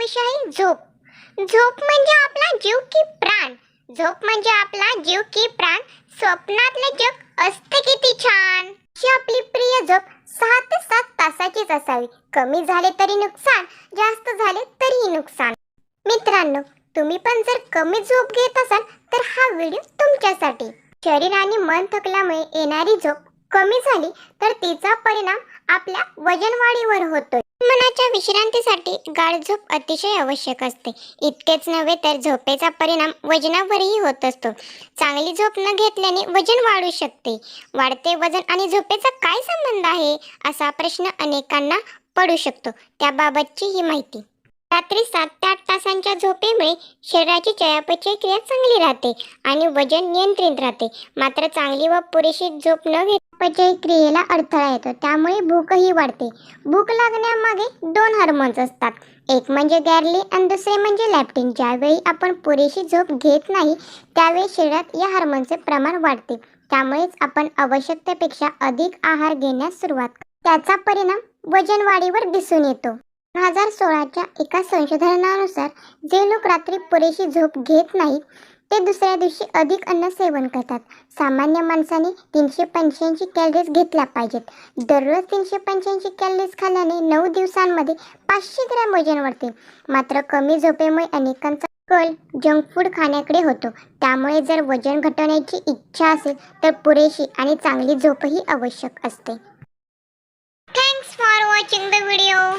विषय आहे झोप. झोप म्हणजे आपला जीव की प्राण. झोप म्हणजे आपला जीव की प्राण. स्वप्नातले जग असते किती छान. अशी आपली प्रिय झोप सहा ते सात तासाचीच असावी. कमी झाले तरी नुकसान जास्त झाले तरीही नुकसान. मित्रांनो तुम्ही पण जर कमी झोप घेत असाल तर हा व्हिडिओ तुमच्यासाठी. शरीर आणि मन थकल्यामुळे येणारी झोप कमी झाली तर तिचा परिणाम आपल्या वजनवाढीवर होतोय. मनाच्या विश्रांतीसाठी गाढ झोप अतिशय आवश्यक असते. इतकेच नव्हे तर झोपेचा परिणाम वजनावरही होत असतो. चांगली झोप न घेतल्याने वजन वाढू शकते. वाढते वजन आणि झोपेचा काय संबंध आहे? असा प्रश्न अनेकांना पडू शकतो. त्याबाबतची ही माहिती. रात्री सात ते आठ तासांच्या झोपेमुळे शरीराची चयापचय क्रिया चांगली राहते आणि वजन नियंत्रित राहते. मात्र चांगली व पुरेशी झोप न घेत पचय क्रियेला अडथळा येतो. त्यामुळे भूकही वाढते. भूक लागण्यामागे दोन हार्मोन्स असतात. एक म्हणजे गॅरली आणि दुसरे म्हणजे लॅप्टिन ज्यावेळी आपण पुरेशी झोप घेत नाही त्यावेळी शरीरात या हार्मोनचे प्रमाण वाढते. त्यामुळेच आपण आवश्यकतेपेक्षा अधिक आहार घेण्यास सुरुवात त्याचा परिणाम वजन वाढीवर दिसून येतो. दोन हजार सोळाच्या एका संशोधनानुसार जे लोक रात्री पुरेशी झोप घेत नाहीत ते दुसऱ्या दिवशी अधिक अन्न सेवन करतात. सामान्य माणसाने तीनशे पंच्याऐंशी कॅलरीज घेतल्या पाहिजेत. दररोज तीनशे पंच्याऐंशी कॅलरीज खाल्ल्याने नऊ दिवसांमध्ये पाचशे ग्रॅम वजन वाढते. मात्र कमी झोपेमुळे अनेकांचा कल जंक फूड खाण्याकडे होतो. त्यामुळे जर वजन घटवण्याची इच्छा असेल तर पुरेशी आणि चांगली झोपही आवश्यक असते. Thanks for watching the video